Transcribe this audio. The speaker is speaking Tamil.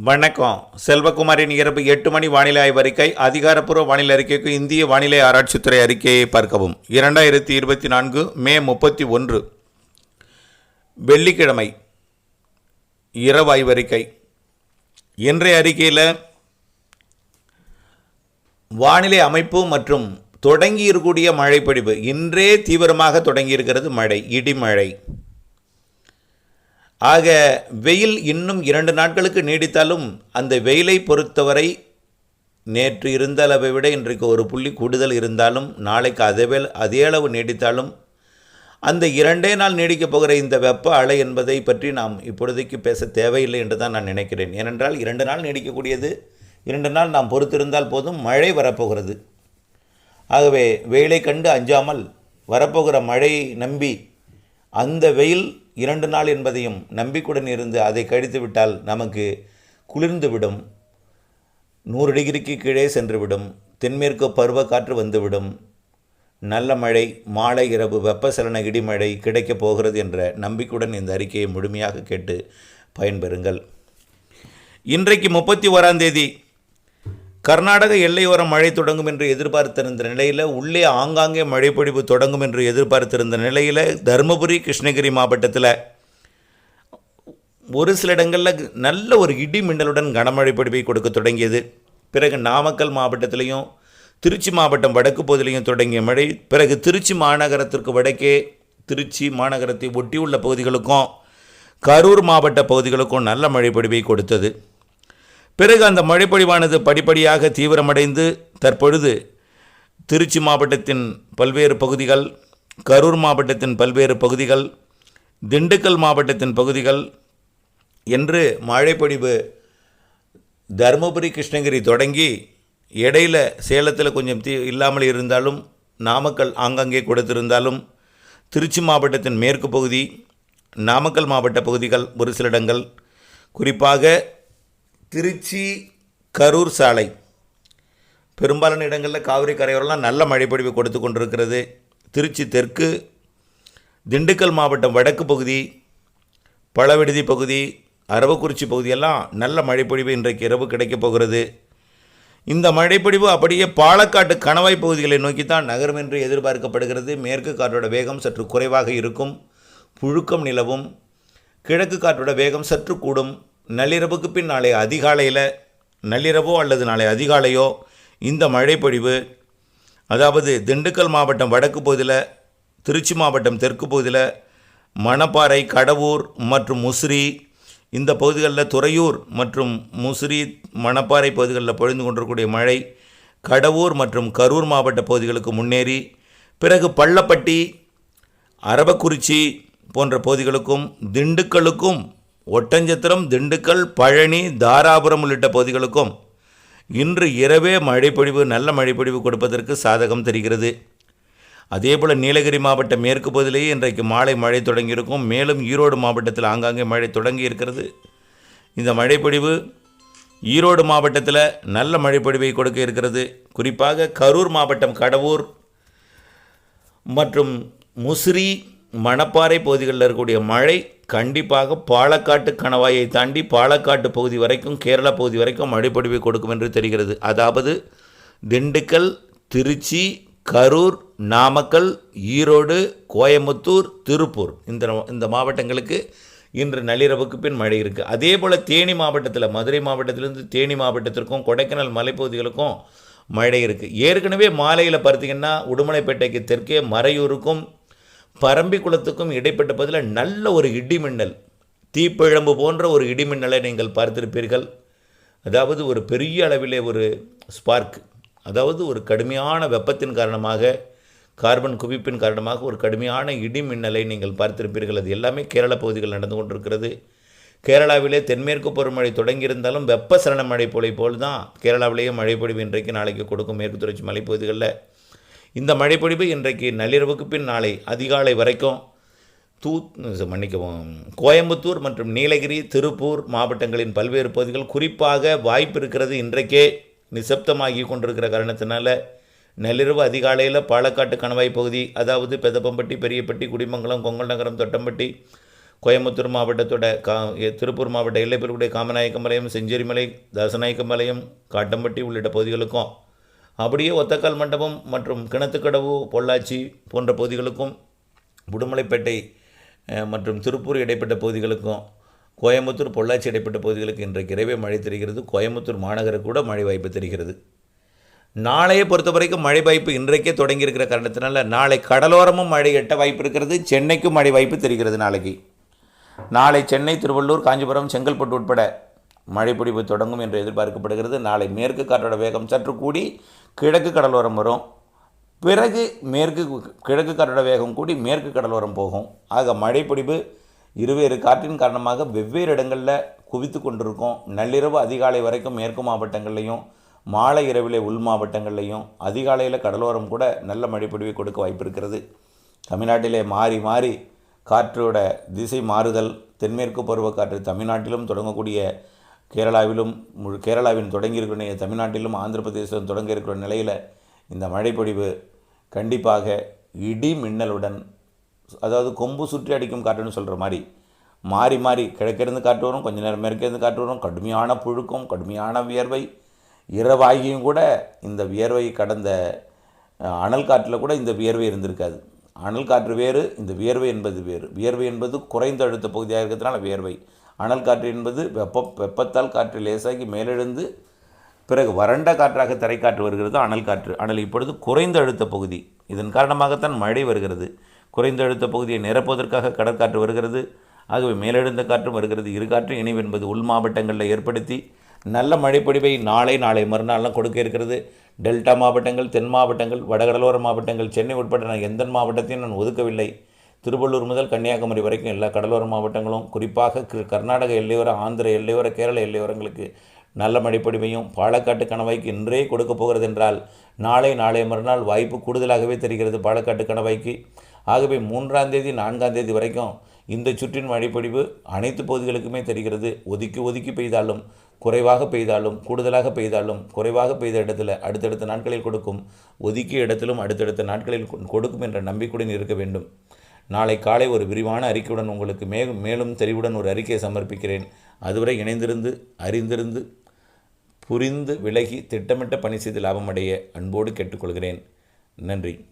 வணக்கம். செல்வகுமாரின் இரவு எட்டு மணி வானிலை ஆய்வறிக்கை அதிகாரப்பூர்வ வானிலை அறிக்கைக்கு இந்திய வானிலை ஆராய்ச்சித்துறை அறிக்கையை பார்க்கவும். இரண்டாயிரத்தி இருபத்தி நான்கு மே முப்பத்தி ஒன்று. வெள்ளிக்கிழமை இரவு ஆய்வறிக்கை இன்றைய அறிக்கையில் வானிலை அமைப்பு மற்றும் தொடங்கி இருக்கக்கூடிய மழைப்பொழிவு. இன்றே தீவிரமாக தொடங்கி இருக்கிறது மழை இடிமழை. ஆக வெயில் இன்னும் இரண்டு நாட்களுக்கு நீடித்தாலும் அந்த வெயிலை பொறுத்தவரை நேற்று இருந்த அளவை விட இன்றைக்கு ஒரு புள்ளி கூடுதல் இருந்தாலும் நாளைக்கு அதே அதே அளவு நீடித்தாலும் அந்த இரண்டே நாள் நீடிக்கப் போகிற இந்த வெப்ப அலை என்பதை பற்றி நாம் இப்பொழுதைக்கு பேச தேவையில்லை என்று தான் நான் நினைக்கிறேன். ஏனென்றால் இரண்டு நாள் நீடிக்கக்கூடியது இரண்டு நாள் நாம் பொறுத்திருந்தால் போதும் மழை வரப்போகிறது. ஆகவே வெயிலை கண்டு அஞ்சாமல் வரப்போகிற மழையை நம்பி அந்த வெயில் இரண்டு நாள் என்பதையும் நம்பிக்கையுடன் இருந்து அதை கழித்துவிட்டால் நமக்கு குளிர்ந்துவிடும். நூறு டிகிரிக்கு கீழே சென்றுவிடும். தென்மேற்கு பருவக்காற்று வந்துவிடும். நல்ல மழை மாலை இரவு வெப்பசலன இடிமழை கிடைக்கப் போகிறது என்ற நம்பிக்கையுடன் இந்த அறிக்கையை முழுமையாக கேட்டு பயன்பெறுங்கள். இன்றைக்கு முப்பத்தி ஓராம் தேதி கர்நாடக எல்லையோரம் மழை தொடங்கும் என்று எதிர்பார்த்திருந்த நிலையில் உள்ளே ஆங்காங்கே மழைப்பொழிவு தொடங்கும் என்று எதிர்பார்த்திருந்த நிலையில் தருமபுரி கிருஷ்ணகிரி மாவட்டத்தில் ஒரு சில இடங்களில் நல்ல ஒரு இடி மின்னலுடன் கனமழை பொழிவை கொடுக்க தொடங்கியது. பிறகு நாமக்கல் மாவட்டத்திலையும் திருச்சி மாவட்டம் வடக்கு பகுதியிலையும் தொடங்கிய மழை பிறகு திருச்சி மாநகரத்திற்கு வடக்கே திருச்சி மாநகரத்தை ஒட்டியுள்ள பகுதிகளுக்கும் கரூர் மாவட்ட பகுதிகளுக்கும் நல்ல மழை பொழிவை கொடுத்தது. பிறகு அந்த மழைப்பொழிவானது படிப்படியாக தீவிரமடைந்து தற்பொழுது திருச்சி மாவட்டத்தின் பல்வேறு பகுதிகள் கரூர் மாவட்டத்தின் பல்வேறு பகுதிகள் திண்டுக்கல் மாவட்டத்தின் பகுதிகள் என்று மழைப்பொழிவு தருமபுரி கிருஷ்ணகிரி தொடங்கி இடையில சேலத்தில் கொஞ்சம் தீ இல்லாமல் இருந்தாலும் நாமக்கல் ஆங்காங்கே கொடுத்திருந்தாலும் திருச்சி மாவட்டத்தின் மேற்கு பகுதி நாமக்கல் மாவட்ட பகுதிகள் ஒரு சில இடங்கள். குறிப்பாக திருச்சி கரூர் சாலை. பெரும்பாலான இடங்களில் காவிரி கரையோரெல்லாம் நல்ல மழைப்பொழிவு கொடுத்து கொண்டிருக்கிறது. திருச்சி தெற்கு திண்டுக்கல் மாவட்டம் வடக்கு பகுதி பழவிடுதி பகுதி அரவக்குறிச்சி பகுதியெல்லாம் நல்ல மழைப்பொழிவு இன்றைக்கு இரவு கிடைக்கப் போகிறது. இந்த மழைப்பொழிவு அப்படியே பாலக்காட்டு கணவாய் பகுதிகளை நோக்கித்தான் நகரும் என்று எதிர்பார்க்கப்படுகிறது. மேற்கு காற்றோட வேகம் சற்று குறைவாக இருக்கும். புழுக்கம் நிலவும். கிழக்கு காற்றோட வேகம் சற்று கூடும். நள்ளிரவுக்கு பின் நாளை அதிகாலையில் நள்ளிரவோ அல்லது நாளை அதிகாலையோ இந்த மழைப்பொழிவு அதாவது திண்டுக்கல் மாவட்டம் வடக்கு பகுதியில் திருச்சி மாவட்டம் தெற்கு பகுதியில் மணப்பாறை கடவூர் மற்றும் முசிறி இந்த பகுதிகளில் துறையூர் மற்றும் முசிறி மணப்பாறை பகுதிகளில் பொழிந்து கொண்டிருக்கக்கூடிய மழை கடவூர் மற்றும் கரூர் மாவட்ட பகுதிகளுக்கு முன்னேறி பிறகு பள்ளப்பட்டி அரவக்குறிச்சி போன்ற பகுதிகளுக்கும் திண்டுக்கலுக்கும் ஒட்டஞ்சத்திரம் திண்டுக்கல் பழனி தாராபுரம் உள்ளிட்ட பகுதிகளுக்கும் இன்று இரவே மழைப்பொழிவு நல்ல மழைப்பொழிவு கொடுப்பதற்கு சாதகம் தெரிகிறது. அதேபோல் நீலகிரி மாவட்ட மேற்கு பகுதியிலேயே இன்றைக்கு மாலை மழை தொடங்கியிருக்கும். மேலும் ஈரோடு மாவட்டத்தில் ஆங்காங்கே மழை தொடங்கி இருக்கிறது. இந்த மழைப்பொழிவு ஈரோடு மாவட்டத்தில் நல்ல மழைப்பொழிவை கொடுக்க இருக்கிறது. குறிப்பாக கரூர் மாவட்டம் கடவூர் மற்றும் முசிறி மணப்பாறை பகுதிகளில் இருக்கக்கூடிய மழை கண்டிப்பாக பாலக்காட்டு கணவாயை தாண்டி பாலக்காட்டு பகுதி வரைக்கும் கேரளா பகுதி வரைக்கும் மழைப்பொழிவை கொடுக்கும் என்று தெரிகிறது. அதாவது திண்டுக்கல் திருச்சி கரூர் நாமக்கல் ஈரோடு கோயம்புத்தூர் திருப்பூர் இந்த இந்த மாவட்டங்களுக்கு இன்று நள்ளிரவுக்கு பின் மழை இருக்குது அதே போல் தேனி மாவட்டத்தில் மதுரை மாவட்டத்திலிருந்து தேனி மாவட்டத்திற்கும் கொடைக்கானல் மலைப்பகுதிகளுக்கும் மழை இருக்குது ஏற்கனவே மாலையில் பார்த்தீங்கன்னா உடுமலைப்பேட்டைக்கு தெற்கே மறையூருக்கும் பரம்பிக்குளத்துக்கும் இடைப்பட்ட பகுதியில் நல்ல ஒரு இடிமின்னல் தீப்பிழம்பு போன்ற ஒரு இடிமின்னலை நீங்கள் பார்த்திருப்பீர்கள். அதாவது ஒரு பெரிய அளவிலே ஒரு ஸ்பார்க் அதாவது ஒரு கடுமையான வெப்பத்தின் காரணமாக கார்பன் குவிப்பின் காரணமாக ஒரு கடுமையான இடி மின்னலை நீங்கள் பார்த்திருப்பீர்கள். அது எல்லாமே கேரள பகுதிகள் நடந்து கொண்டிருக்கிறது. கேரளாவிலே தென்மேற்கு பருவமழை தொடங்கியிருந்தாலும் வெப்பசலன மழை போலை போல் தான் கேரளாவிலேயே மழைப்பொழிவு இன்றைக்கு நாளைக்கு கொடுக்கும் மேற்கு தொடர்ச்சி மலைப்பகுதிகளில். இந்த மழைப்பொழிவு இன்றைக்கு நள்ளிரவுக்கு பின் நாளை அதிகாலை வரைக்கும் தூ மன்னிக்கவும் கோயம்புத்தூர் மற்றும் நீலகிரி திருப்பூர் மாவட்டங்களின் பல்வேறு பகுதிகள் குறிப்பாக வாய்ப்பு இருக்கிறது இன்றைக்கே நிசப்தமாகி கொண்டிருக்கிற காரணத்தினால நள்ளிரவு அதிகாலையில் பாலக்காட்டு கணவாய் பகுதி அதாவது பெதப்பம்பட்டி பெரியப்பட்டி குடிமங்கலம் கொங்கல் நகரம் தொட்டம்பட்டி கோயம்புத்தூர் மாவட்டத்தோட கா திருப்பூர் மாவட்ட எல்லைப்பிற்குடைய காமநாயக்கம்பாளையம் செஞ்சேரிமலை தாசநாயக்கம்பாளையம் காட்டம்பட்டி உள்ளிட்ட பகுதிகளுக்கும் அப்படியே ஒத்தக்கால் மண்டபம் மற்றும் கிணத்துக்கடவு பொள்ளாச்சி போன்ற பகுதிகளுக்கும் உடுமலைப்பேட்டை மற்றும் திருப்பூர் இடைப்பட்ட பகுதிகளுக்கும் கோயம்புத்தூர் பொள்ளாச்சி இடைப்பட்ட பகுதிகளுக்கு இன்றைக்கு இரவே மழை தெரிகிறது. கோயம்புத்தூர் மாநகருக்கு கூட மழை வாய்ப்பு தெரிகிறது. நாளையை பொறுத்த வரைக்கும் மழை வாய்ப்பு இன்றைக்கே தொடங்கியிருக்கிற காரணத்தினால நாளை கடலோரமும் மழை எட்ட வாய்ப்பு இருக்கிறது. சென்னைக்கும் மழை வாய்ப்பு தெரிகிறது நாளைக்கு. நாளை சென்னை திருவள்ளூர் காஞ்சிபுரம் செங்கல்பட்டு உட்பட மழைப்பொழிவு தொடங்கும் என்று எதிர்பார்க்கப்படுகிறது. நாளை மேற்கு காற்றோட வேகம் சற்று கூடி கிழக்கு கடலோரம் வரும். பிறகு மேற்கு கிழக்கு காற்றோட வேகம் கூடி மேற்கு கடலோரம் போகும். ஆக மழை இருவேறு காற்றின் காரணமாக வெவ்வேறு இடங்களில் குவித்து கொண்டிருக்கும். நள்ளிரவு அதிகாலை வரைக்கும் மேற்கு மாவட்டங்கள்லையும் மாலை இரவிலே உள் மாவட்டங்கள்லையும் அதிகாலையில் கடலோரம் கூட நல்ல மழைப்பொழிவை கொடுக்க வாய்ப்பு இருக்கிறது தமிழ்நாட்டிலே மாறி மாறி காற்றோட திசை மாறுதல் தென்மேற்கு பருவக்காற்று தமிழ்நாட்டிலும் தொடங்கக்கூடிய கேரளாவிலும் முழு கேரளாவின் தொடங்கியிருக்கிற தமிழ்நாட்டிலும் ஆந்திர பிரதேசம் தொடங்க இருக்கிற நிலையில் இந்த மழைப்பொழிவு கண்டிப்பாக இடி மின்னலுடன் அதாவது கொம்பு சுற்றி அடிக்கும் காற்றுன்னு சொல்கிற மாதிரி மாறி மாறி கிழக்கிருந்து காற்று வரும் கொஞ்ச நேரம் மேற்கிருந்து காற்று வரும் கடுமையான புழுக்கம் கடுமையான வியர்வை இரவாகியும் கூட இந்த வியர்வை கடந்த அனல் காற்றில் கூட இந்த வியர்வை இருந்திருக்காது. அனல் காற்று வேறு இந்த வியர்வை என்பது வேறு. வியர்வை என்பது குறைந்த அழுத்த பகுதியாக இருக்கிறதுனால வியர்வை. அனல் காற்று என்பது வெப்ப வெப்பத்தால் காற்று லேசாகி மேலெழுந்து பிறகு வறண்ட காற்றாக தரைக்காற்று வருகிறது அனல் காற்று. ஆனால் இப்பொழுது குறைந்த அழுத்த பகுதி. இதன் காரணமாகத்தான் மழை வருகிறது. குறைந்த அழுத்த பகுதியை நிரப்புவதற்காக கடற்காற்று வருகிறது. ஆகவே மேலெழுந்த காற்றும் வருகிறது. இரு காற்றும் இணைவு என்பது உள் மாவட்டங்களில் ஏற்படுத்தி நல்ல மழைப்பொழிவை நாளை நாளை மறுநாள்லாம் கொடுக்க இருக்கிறது. டெல்டா மாவட்டங்கள் தென் மாவட்டங்கள் வடகடலோர மாவட்டங்கள் சென்னை உட்பட நான் எந்த மாவட்டத்தையும் நான் ஒதுக்கவில்லை. திருவள்ளூர் முதல் கன்னியாகுமரி வரைக்கும் எல்லா கடலோர மாவட்டங்களும் குறிப்பாக க- கர்நாடக எல்லையோர ஆந்திர எல்லையோர கேரள எல்லையோரங்களுக்கு நல்ல மழைப்பொழிவையும் பாலக்காட்டு கணவாய்க்கு இன்றே கொடுக்க போகிறது என்றால் நாளை நாளை மறுநாள் வாய்ப்பு கூடுதலாகவே தெரிகிறது பாலக்காட்டு கணவாய்க்கு. ஆகவே மூன்றாம் தேதி நான்காம் தேதி வரைக்கும் இந்த சுற்றின் மழைப்பொழிவு அனைத்து பகுதிகளுக்குமே தெரிகிறது. ஒதுக்கி ஒதுக்கி பெய்தாலும் குறைவாக பெய்தாலும் கூடுதலாக பெய்தாலும் குறைவாக பெய்த இடத்துல அடுத்தடுத்த நாட்களில் கொடுக்கும் ஒதுக்கிய இடத்திலும் அடுத்தடுத்த நாட்களில் கொடுக்கும் என்ற நம்பிக்கையுடன் இருக்க வேண்டும். நாளை காலை ஒரு விரிவான அறிக்கையுடன் உங்களுக்கு மே மேலும் தெளிவுடன் ஒரு அறிக்கையை சமர்ப்பிக்கிறேன். அதுவரை இணைந்திருந்து அறிந்திருந்து புரிந்து விலகி திட்டமிட்ட பணி செய்து லாபமடைய அன்போடு கேட்டுக்கொள்கிறேன். நன்றி.